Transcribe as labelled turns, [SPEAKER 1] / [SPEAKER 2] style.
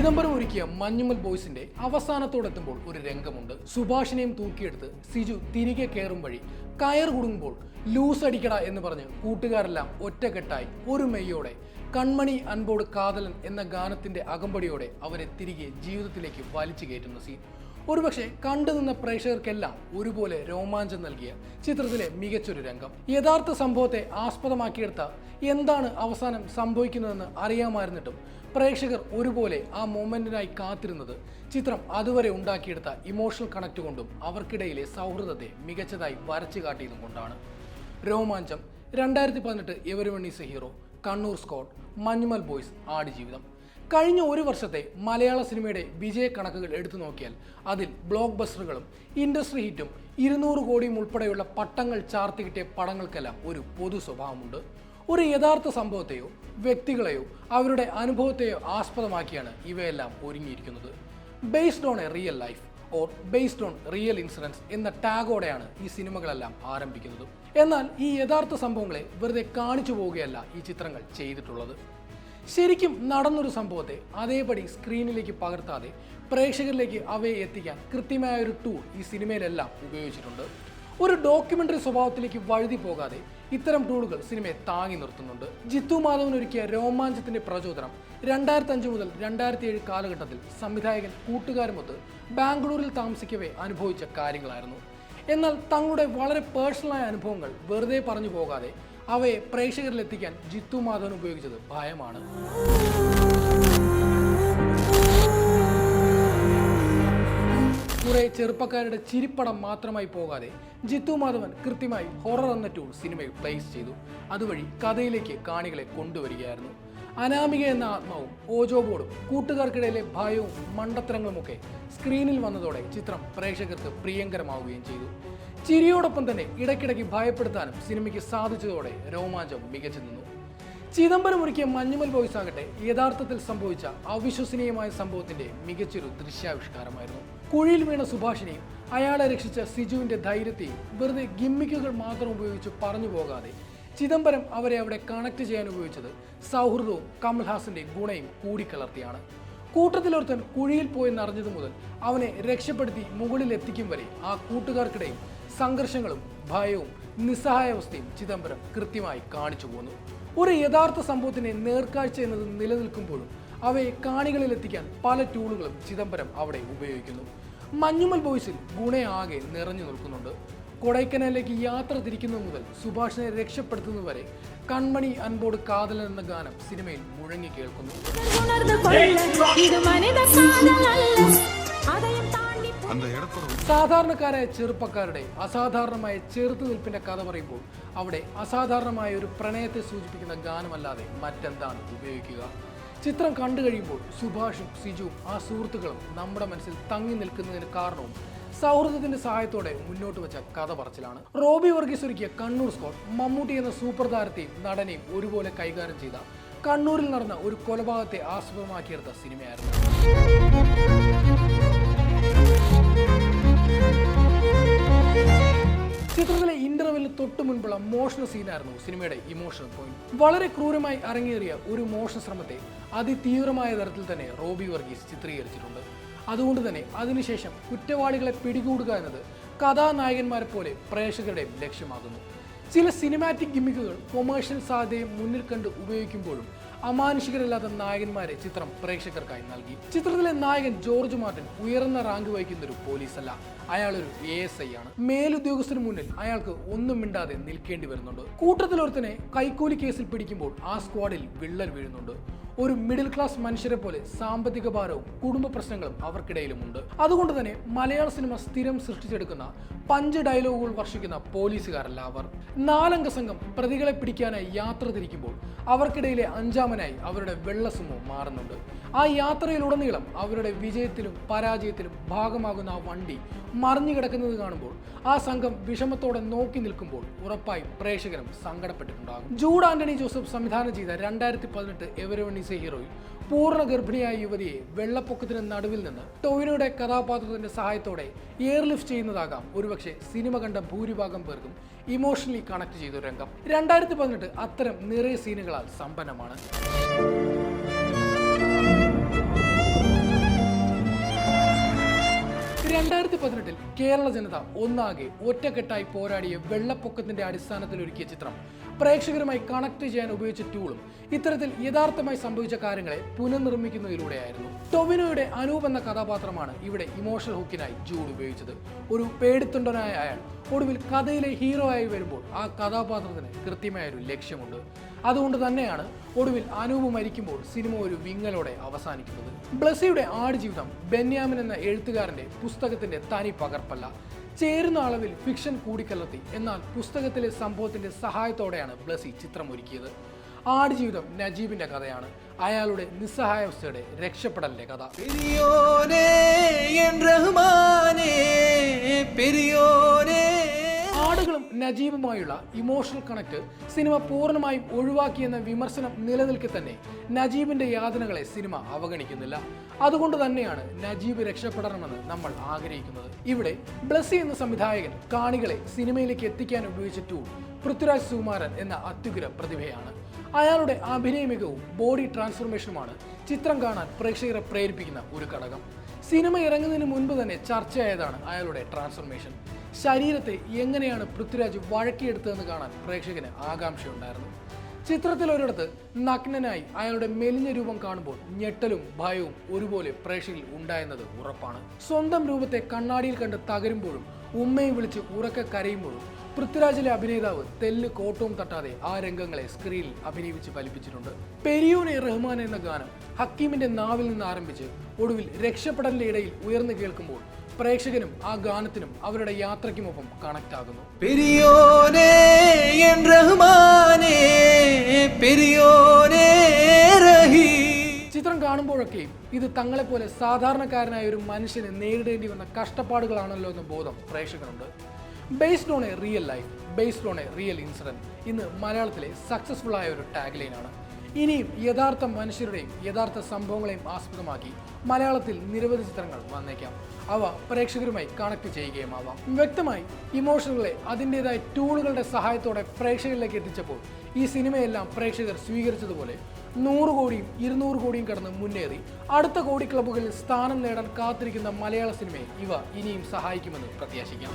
[SPEAKER 1] ചിദംബരം ഒരുക്കിയ മഞ്ഞുമൽ ബോയ്സിന്റെ അവസാനത്തോടെത്തുമ്പോൾ ഒരു രംഗമുണ്ട്. സുഭാഷിനെയും തൂക്കിയെടുത്ത് സിജു തിരികെ കയറും വഴി കയർ കുടുങ്ങുമ്പോൾ ലൂസ് അടിക്കട എന്ന് പറഞ്ഞ് കൂട്ടുകാരെല്ലാം ഒറ്റക്കെട്ടായി ഒരു മെയ്യോടെ കൺമണി അൻപോട് കാതലൻ എന്ന ഗാനത്തിന്റെ അകമ്പടിയോടെ അവരെ തിരികെ ജീവിതത്തിലേക്ക് വലിച്ചു കയറ്റുന്ന സീൻ ഒരുപക്ഷെ കണ്ടുനിന്ന പ്രേക്ഷകർക്കെല്ലാം ഒരുപോലെ രോമാഞ്ചം നൽകിയ ചിത്രത്തിലെ മികച്ചൊരു രംഗം. യഥാർത്ഥ സംഭവത്തെ ആസ്പദമാക്കിയെടുത്ത എന്താണ് അവസാനം സംഭവിക്കുന്നതെന്ന് അറിയാമായിരുന്നിട്ടും പ്രേക്ഷകർ ഒരുപോലെ ആ മൊമെന്റിനായി കാത്തിരുന്നത് ചിത്രം അതുവരെ ഉണ്ടാക്കിയെടുത്ത ഇമോഷണൽ കണക്ട് കൊണ്ടും അവർക്കിടയിലെ സൗഹൃദത്തെ മികച്ചതായി വരച്ചു കാട്ടിയതും കൊണ്ടാണ്. രോമാഞ്ചം രണ്ടായിരത്തി പതിനെട്ട് everyone is hero Kannur squad Manjummel boys Aadujeevitham. കഴിഞ്ഞ ഒരു വർഷത്തെ മലയാള സിനിമയുടെ വിജയ കണക്കുകൾ എടുത്തു നോക്കിയാൽ അതിൽ ബ്ലോക്ക് ബസ്റ്ററുകളും ഇൻഡസ്ട്രി ഹിറ്റും ഇരുന്നൂറ് കോടിയും ഉൾപ്പെടെയുള്ള പട്ടങ്ങൾ ചാർത്തി കിട്ടിയ പടങ്ങൾക്കെല്ലാം ഒരു പൊതു സ്വഭാവമുണ്ട്. ഒരു യഥാർത്ഥ സംഭവത്തെയോ വ്യക്തികളെയോ അവരുടെ അനുഭവത്തെയോ ആസ്പദമാക്കിയാണ് ഇവയെല്ലാം ഒരുങ്ങിയിരിക്കുന്നത്. Based on a real life or based on real incidents എന്ന ടാഗോടെയാണ് ഈ സിനിമകളെല്ലാം ആരംഭിക്കുന്നത്. എന്നാൽ ഈ യഥാർത്ഥ സംഭവങ്ങളെ വെറുതെ കാണിച്ചു പോവുകയല്ല ഈ ചിത്രങ്ങൾ ചെയ്തിട്ടുള്ളത്. ശരിക്കും നടന്നൊരു സംഭവത്തെ അതേപടി സ്ക്രീനിലേക്ക് പകർത്താതെ പ്രേക്ഷകരിലേക്ക് അവയെ എത്തിക്കാൻ കൃത്യമായ ഒരു ടൂൾ ഈ സിനിമയിലെല്ലാം ഉപയോഗിച്ചിട്ടുണ്ട്. ഒരു ഡോക്യുമെന്ററി സ്വഭാവത്തിലേക്ക് വഴുതി പോകാതെ ഇത്തരം ടൂളുകൾ സിനിമയെ താങ്ങി നിർത്തുന്നുണ്ട്. ജിത്തു മാധവൻ ഒരുക്കിയ രോമാഞ്ചത്തിന്റെ പ്രചോദനം രണ്ടായിരത്തി അഞ്ച് മുതൽ രണ്ടായിരത്തി ഏഴ് കാലഘട്ടത്തിൽ സംവിധായകൻ കൂട്ടുകാരുമൊത്ത് ബാംഗ്ലൂരിൽ താമസിക്കവേ അനുഭവിച്ച കാര്യങ്ങളായിരുന്നു. എന്നാൽ തങ്ങളുടെ വളരെ പേഴ്സണലായ അനുഭവങ്ങൾ വെറുതെ പറഞ്ഞു പോകാതെ അവയെ പ്രേക്ഷകരിൽ എത്തിക്കാൻ ജിത്തു മാധവൻ ഉപയോഗിച്ചത് ഭയമാണ്. കുറെ ചെറുപ്പക്കാരുടെ ചിരിപ്പടം മാത്രമായി പോകാതെ ജിത്തു മാധവൻ കൃത്യമായി ഹൊറർ എന്ന ടൂൾ സിനിമയിൽ പ്ലേസ് ചെയ്തു. അതുവഴി കഥയിലേക്ക് കാണികളെ കൊണ്ടുവരികയായിരുന്നു. അനാമിക എന്ന ആത്മാവും ഓജോ ബോർഡും കൂട്ടുകാർക്കിടയിലെ ഭയവും മണ്ടത്തരങ്ങളുമൊക്കെ സ്ക്രീനിൽ വന്നതോടെ ചിത്രം പ്രേക്ഷകർക്ക് പ്രിയങ്കരമാവുകയും ചെയ്തു. ചിരിയോടൊപ്പം തന്നെ ഇടയ്ക്കിടയ്ക്ക് ഭയപ്പെടുത്താനും സിനിമയ്ക്ക് സാധിച്ചതോടെ രോമാഞ്ചം മികച്ചു നിന്നു. ചിദംബരം ഒരുക്കിയ മഞ്ഞുമൽ ബോയ്സ് ആകട്ടെ യഥാർത്ഥത്തിൽ സംഭവിച്ച അവിശ്വസനീയമായ സംഭവത്തിന്റെ മികച്ചൊരു ദൃശ്യാവിഷ്കാരമായിരുന്നു. കുഴിയിൽ വീണ സുഭാഷിനെയും അയാളെ രക്ഷിച്ച സിജുവിന്റെ ധൈര്യത്തെയും വെറുതെ ഗിമ്മിക്കുകൾ മാത്രം ഉപയോഗിച്ച് പറഞ്ഞു പോകാതെ ചിദംബരം അവരെ അവിടെ കണക്ട് ചെയ്യാൻ ഉപയോഗിച്ചത് സൗഹൃദവും കമൽഹാസന്റെ ഗുണയും കൂടിക്കലർത്തിയാണ്. കൂട്ടത്തിലൊരുത്തൻ കുഴിയിൽ പോയെന്നറിഞ്ഞതു മുതൽ അവനെ രക്ഷപ്പെടുത്തി മുകളിൽ എത്തിക്കും വരെ ആ കൂട്ടുകാർക്കിടയിൽ സംഘർഷങ്ങളും ഭയവും നിസ്സഹായാവസ്ഥയും ചിദംബരം കൃത്യമായി കാണിച്ചു പോന്നു. ഒരു യഥാർത്ഥ സംഭവത്തിന്റെ നേർക്കാഴ്ച എന്നത് നിലനിൽക്കുമ്പോഴും അവയെ കാണികളിൽ എത്തിക്കാൻ പല ടൂളുകളും ചിദംബരം അവിടെ ഉപയോഗിക്കുന്നു. മഞ്ഞുമൽ ബോയ്സിൽ ഗുണയാകെ നിറഞ്ഞു നിൽക്കുന്നുണ്ട്. കൊടൈക്കനാലിലേക്ക് യാത്ര തിരിക്കുന്നത് മുതൽ സുഭാഷിനെ രക്ഷപ്പെടുത്തുന്നതുവരെ കൺമണി അൻപോട് കാതൽ എന്ന ഗാനം സിനിമയിൽ മുഴങ്ങി കേൾക്കുന്നു. സാധാരണക്കാരായ ചെറുപ്പക്കാരുടെ അസാധാരണമായ ചെറുത്തുനിൽപ്പിന്റെ കഥ പറയുമ്പോൾ അവിടെ അസാധാരണമായ ഒരു പ്രണയത്തെ സൂചിപ്പിക്കുന്ന ഗാനമല്ലാതെ മറ്റെന്താണ് ഉപയോഗിക്കുക? ചിത്രം കണ്ടു കഴിയുമ്പോൾ സുഭാഷും സിജുവും ആ സുഹൃത്തുക്കളും നമ്മുടെ മനസ്സിൽ തങ്ങി നിൽക്കുന്നതിന് കാരണവും സൗഹൃദത്തിന്റെ സഹായത്തോടെ മുന്നോട്ട് വെച്ച കഥ പറച്ചിലാണ്. റോബി വർഗീസ് ഒരുക്കിയ കണ്ണൂർ സ്കോട്ട് മമ്മൂട്ടി എന്ന സൂപ്പർ താരത്തെയും നടനെയും ഒരുപോലെ കൈകാര്യം ചെയ്ത കണ്ണൂരിൽ നടന്ന ഒരു കൊലപാതകത്തെ ആസ്പദമാക്കിയെടുത്ത സിനിമയായിരുന്നു ചിത്രത്തിലെ ഇന്റർവെല്ലിന് തൊട്ടു മുൻപുള്ള മോഷണ സീനായിരുന്നു സിനിമയുടെ ഇമോഷണൽ പോയിന്റ്. വളരെ ക്രൂരമായി അരങ്ങേറിയ ഒരു മോഷണ ശ്രമത്തെ അതിതീവ്രമായ തരത്തിൽ തന്നെ റോബി വർഗീസ് ചിത്രീകരിച്ചിട്ടുണ്ട്. അതുകൊണ്ട് തന്നെ അതിനുശേഷം കുറ്റവാളികളെ പിടികൂടുക എന്നത് കഥാനായകന്മാരെ പോലെ പ്രേക്ഷകരുടെ ലക്ഷ്യമാകുന്നു. ചില സിനിമാറ്റിക് ഗിമ്മിക്കുകൾ കൊമേഴ്ഷ്യൽ സാധ്യതയെ മുന്നിൽ കണ്ട് ഉപയോഗിക്കുമ്പോഴും അമാനുഷികരല്ലാത്ത നായകന്മാരെ ചിത്രം പ്രേക്ഷകർക്കായി നൽകി. ചിത്രത്തിലെ നായകൻ ജോർജ് മാർട്ടിൻ ഉയർന്ന റാങ്ക് വഹിക്കുന്ന ഒരു പോലീസല്ല. ഒരു എ എസ് ഐ ആണ്. മേലുദ്യോഗസ്ഥന് മുന്നിൽ അയാൾക്ക് ഒന്നും മിണ്ടാതെ നിൽക്കേണ്ടി വരുന്നുണ്ട്. കൂട്ടത്തിലൊരുത്തനെ കൈക്കൂലി കേസിൽ പിടിക്കുമ്പോൾ ആ സ്ക്വാഡിൽ വിള്ളൽ വീഴുന്നുണ്ട്. ഒരു മിഡിൽ ക്ലാസ് മനുഷ്യരെ പോലെ സാമ്പത്തിക ഭാരവും കുടുംബ പ്രശ്നങ്ങളും അവർക്കിടയിലുമുണ്ട്. അതുകൊണ്ട് തന്നെ മലയാള സിനിമ സ്ഥിരം സൃഷ്ടിച്ചെടുക്കുന്ന പഞ്ച് ഡയലോഗുകൾ വർഷിക്കുന്ന പോലീസുകാരല്ല അവർ. നാലംഗ സംഘം പ്രതികളെ പിടിക്കാനായി യാത്ര തിരിക്കുമ്പോൾ അവർക്കിടയിലെ അഞ്ചാമനായി അവരുടെ വെള്ളസുമോ മാറുന്നുണ്ട്. ആ യാത്രയിലുടനീളം അവരുടെ വിജയത്തിലും പരാജയത്തിലും ഭാഗമാകുന്ന ആ വണ്ടി മറിഞ്ഞു കിടക്കുന്നത് കാണുമ്പോൾ ആ സംഘം വിഷമത്തോടെ നോക്കി നിൽക്കുമ്പോൾ ഉറപ്പായും പ്രേക്ഷകരും സങ്കടപ്പെട്ടിട്ടുണ്ടാകും. ജൂഡ് ആന്റണി ജോസഫ് സംവിധാനം ചെയ്ത രണ്ടായിരത്തി പതിനെട്ട് എവരവണ്ണീസെ ഹീറോയിൽ പൂർണ ഗർഭിണിയായ യുവതിയെ വെള്ളപ്പൊക്കത്തിന് നടുവിൽ നിന്ന് ടോവിനോയുടെ കഥാപാത്രത്തിന്റെ സഹായത്തോടെ എയർലിഫ്റ്റ് ചെയ്യുന്നതാകാം. ഒരുപക്ഷെ സിനിമ കണ്ട ഭൂരിഭാഗം പേർക്കും ഇമോഷണലി കണക്ട് ചെയ്ത രംഗം. രണ്ടായിരത്തി പതിനെട്ട് അത്തരം നിറയെ സീനുകളാൽ സമ്പന്നമാണ്. രണ്ടായിരത്തി പതിനെട്ടിൽ കേരള ജനത ഒന്നാകെ ഒറ്റക്കെട്ടായി പോരാടിയ വെള്ളപ്പൊക്കത്തിന്റെ അടിസ്ഥാനത്തിൽ ഒരുക്കിയ ചിത്രം പ്രേക്ഷകരുമായി കണക്ട് ചെയ്യാൻ ഉപയോഗിച്ച ടൂളും ഇത്തരത്തിൽ യഥാർത്ഥമായി സംഭവിച്ച കാര്യങ്ങളെ പുനർനിർമ്മിക്കുന്നതിലൂടെയായിരുന്നു. ടൊവിനോയുടെ അനൂപ് എന്ന കഥാപാത്രമാണ് ഇവിടെ ഇമോഷണൽ ഹുക്കിനായി ജൂഡ് ഉപയോഗിച്ചത്. ഒരു പേടിത്തൊണ്ടനായ അയാൾ ഒടുവിൽ കഥയിലെ ഹീറോ ആയി വരുമ്പോൾ ആ കഥാപാത്രത്തിന് കൃത്യമായൊരു ലക്ഷ്യമുണ്ട്. അതുകൊണ്ട് തന്നെയാണ് ഒടുവിൽ അനൂപ് മരിക്കുമ്പോൾ സിനിമ ഒരു വിങ്ങലോടെ അവസാനിക്കുന്നത്. ബ്ലസിയുടെ ആടുജീവിതം ബെന്യാമിൻ എന്ന എഴുത്തുകാരന്റെ പുസ്തകത്തിന്റെ തനി പകർപ്പല്ല. ചേരുന്ന അളവിൽ ഫിക്ഷൻ കൂടിക്കലർത്തി എന്നാൽ പുസ്തകത്തിലെ സംഭവത്തിന്റെ സഹായത്തോടെയാണ് ബ്ലസി ചിത്രം ഒരുക്കിയത് ആടുജീവിതം നജീബിന്റെ കഥയാണ്. അയാളുടെ നിസ്സഹായാവസ്ഥയുടെ രക്ഷപ്പെടലിന്റെ കഥ. ആടുകളും നജീബുമായുള്ള ഇമോഷണൽ കണക്ട് സിനിമ പൂർണമായും ഒഴിവാക്കിയെന്ന വിമർശനം നിലനിൽക്കെ തന്നെ നജീബിന്റെ യാതനകളെ സിനിമ അവഗണിക്കുന്നില്ല. അതുകൊണ്ട് തന്നെയാണ് നജീബ് രക്ഷപ്പെടണമെന്ന് നമ്മൾ ആഗ്രഹിക്കുന്നത്. ഇവിടെ ബ്ലസ്സി എന്ന സംവിധായകൻ കാണികളെ സിനിമയിലേക്ക് എത്തിക്കാൻ ഉപയോഗിച്ച ടൂൾ പൃഥ്വിരാജ് സുകുമാരൻ എന്ന അത്യുഗ്ര പ്രതിഭയാണ് അയാളുടെ അഭിനയ മികവും ബോഡി ട്രാൻസ്ഫോർമേഷനുമാണ് ചിത്രം കാണാൻ പ്രേക്ഷകരെ പ്രേരിപ്പിക്കുന്ന ഒരു ഘടകം. സിനിമ ഇറങ്ങുന്നതിന് മുൻപ് തന്നെ ചർച്ചയായതാണ് അയാളുടെ ട്രാൻസ്ഫോർമേഷൻ. ശരീരത്തെ എങ്ങനെയാണ് പൃഥ്വിരാജ് വഴക്കിയെടുത്തതെന്ന് കാണാൻ പ്രേക്ഷകന് ആകാംക്ഷയുണ്ടായിരുന്നു. ചിത്രത്തിൽ ഒരിടത്ത് നഗ്നനായി അയാളുടെ മെലിഞ്ഞ രൂപം കാണുമ്പോൾ ഞെട്ടലും ഭയവും ഒരുപോലെ പ്രേക്ഷകരിൽ ഉണ്ടായെന്നത് ഉറപ്പാണ്. സ്വന്തം രൂപത്തെ കണ്ണാടിയിൽ കണ്ട് തകരുമ്പോഴും ഉമ്മയും വിളിച്ച് ഉറക്കെ കരയുമ്പോഴും പൃഥ്വിരാജിലെ അഭിനേതാവ് തെല്ല് കോട്ടവും തട്ടാതെ ആ രംഗങ്ങളെ സ്ക്രീനിൽ അഭിനയിച്ച് ഫലിപ്പിച്ചിട്ടുണ്ട്. പെരിയൂനെ റഹ്മാൻ എന്ന ഗാനം ഹക്കീമിന്റെ നാവിൽ നിന്ന് ആരംഭിച്ച് ഒടുവിൽ രക്ഷപ്പെടലിന്റെ ഇടയിൽ ഉയർന്നു കേൾക്കുമ്പോൾ പ്രേക്ഷകനും ആ ഗാനത്തിനും അവരുടെ യാത്രയ്ക്കുമൊപ്പം കണക്ട് ആകുന്നു
[SPEAKER 2] പെരിയോനേ എൻ പെരിയോനേ
[SPEAKER 1] ചിത്രം കാണുമ്പോഴൊക്കെ ഇത് തങ്ങളെപ്പോലെ സാധാരണക്കാരനായ ഒരു മനുഷ്യന് നേരിടേണ്ടി വന്ന കഷ്ടപ്പാടുകളാണല്ലോ എന്ന ബോധം പ്രേക്ഷകനുണ്ട്. Based on a real life based on a real incident ഇന്ന് മലയാളത്തിലെ സക്സസ്ഫുൾ ആയ ഒരു ടാഗ് ലൈനാണ് ഇനിയും യഥാർത്ഥ മനുഷ്യരുടെയും യഥാർത്ഥ സംഭവങ്ങളെയും ആസ്പദമാക്കി മലയാളത്തിൽ നിരവധി ചിത്രങ്ങൾ വന്നേക്കാം. അവ പ്രേക്ഷകരുമായി കണക്ട് ചെയ്യുകയും ആവാം വ്യക്തമായി ഇമോഷനുകളെ അതിന്റെതായ ടൂളുകളുടെ സഹായത്തോടെ പ്രേക്ഷകരിലേക്ക് എത്തിച്ചപ്പോൾ ഈ സിനിമയെല്ലാം പ്രേക്ഷകർ സ്വീകരിച്ചതുപോലെ നൂറ് കോടിയും ഇരുന്നൂറ് കോടിയും കടന്ന് മുന്നേറി. അടുത്ത കോടി ക്ലബ്ബുകളിൽ സ്ഥാനം നേടാൻ കാത്തിരിക്കുന്ന മലയാള സിനിമയെ ഇവ ഇനിയും സഹായിക്കുമെന്ന് പ്രത്യാശിക്കാം.